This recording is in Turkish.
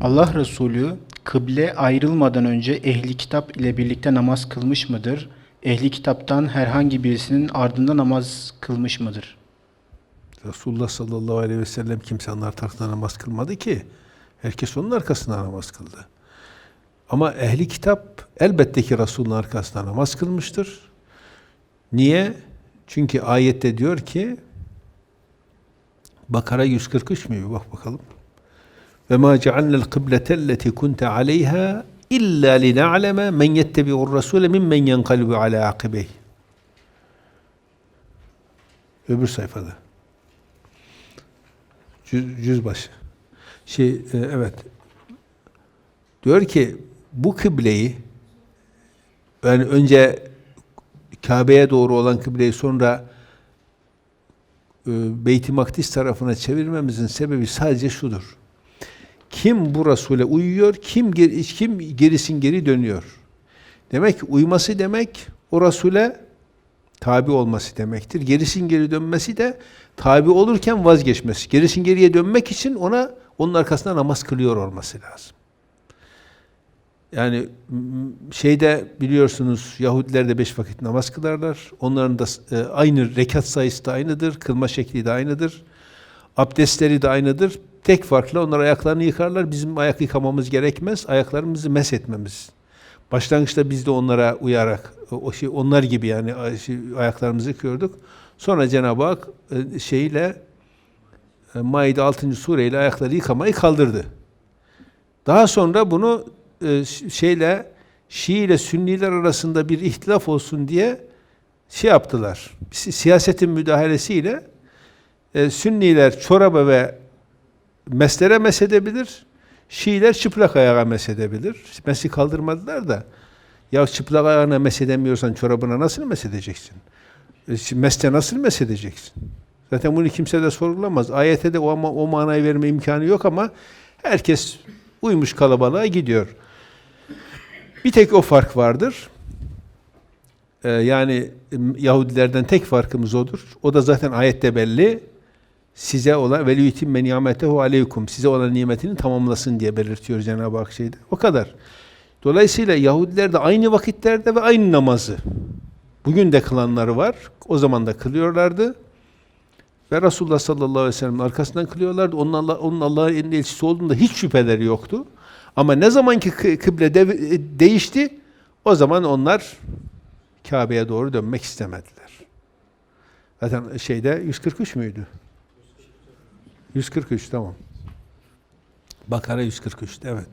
Allah Resulü kıble ayrılmadan önce ehli kitap ile birlikte namaz kılmış mıdır? Ehli kitaptan herhangi birisinin ardında namaz kılmış mıdır? Resulullah sallallahu aleyhi ve sellem kimsenin arkasında namaz kılmadı ki. Herkes onun arkasında namaz kıldı. Ama ehli kitap elbette ki Resul'ün arkasında namaz kılmıştır. Niye? Çünkü ayette diyor ki Bakara 143 mü? Bak bakalım. Ve ma cealnel kıbletelleti kunte aleyha illa lina'leme men yettebi'ur rasule mimmen yenkalibu ala akibeyh. Öbür sayfada. Cüz. Şey, e, evet. Diyor ki bu kıbleyi yani önce Kabe'ye doğru olan kıbleyi sonra e, Beyt-i Makdis tarafına çevirmemizin sebebi sadece şudur. Kim bu Resul'e uyuyor, kim kim gerisin geri dönüyor. Demek ki uyması demek o Resul'e tabi olması demektir. Gerisin geri dönmesi de tabi olurken vazgeçmesi. Gerisin geriye dönmek için ona onun arkasında namaz kılıyor olması lazım. Yani şeyde biliyorsunuz Yahudiler de beş vakit namaz kılarlar. Onların da e, aynı rekat sayısı da aynıdır. Kılma şekli de aynıdır. Abdestleri de aynıdır. Tek farkla onlar ayaklarını yıkarlar. Bizim ayak yıkamamız gerekmez. Ayaklarımızı mesh etmemiz. Başlangıçta biz de onlara uyarak o şey onlar gibi yani şey, ayaklarımızı yıkıyorduk. Sonra Cenab-ı Hak e, şeyle e, Maide 6. sureyle ayakları yıkamayı kaldırdı. Daha sonra bunu e, şeyle Şii ile Sünniler arasında bir ihtilaf olsun diye şey yaptılar. Si- Siyasetin müdahalesiyle Sünniler çoraba ve meslere mesedebilir. Şiiler çıplak ayağa mesedebilir. Mesi kaldırmadılar da ya çıplak ayağına mesedemiyorsan çorabına nasıl mesedeceksin? E, Meste nasıl mesedeceksin? Zaten bunu kimse de sorgulamaz. Ayete de o, ama, o manayı verme imkanı yok ama herkes uymuş kalabalığa gidiyor. Bir tek o fark vardır. Ee, yani Yahudilerden tek farkımız odur. O da zaten ayette belli. Size olan ve liyutimme ni'metehu aleykum. Size olan nimetini tamamlasın diye belirtiyor Cenab-ı Hak şeyde. O kadar. Dolayısıyla Yahudiler de aynı vakitlerde ve aynı namazı. Bugün de kılanları var. O zaman da kılıyorlardı. Ve Resulullah sallallahu aleyhi ve sellem'in arkasından kılıyorlardı. Onun, Allah, onun Allah'ın elinde elçisi olduğunda hiç şüpheleri yoktu. Ama ne zamanki kı- kıble de- değişti, o zaman onlar Kabe'ye doğru dönmek istemediler. Zaten şeyde 143 müydü? 143 tamam. Bakara 143 evet.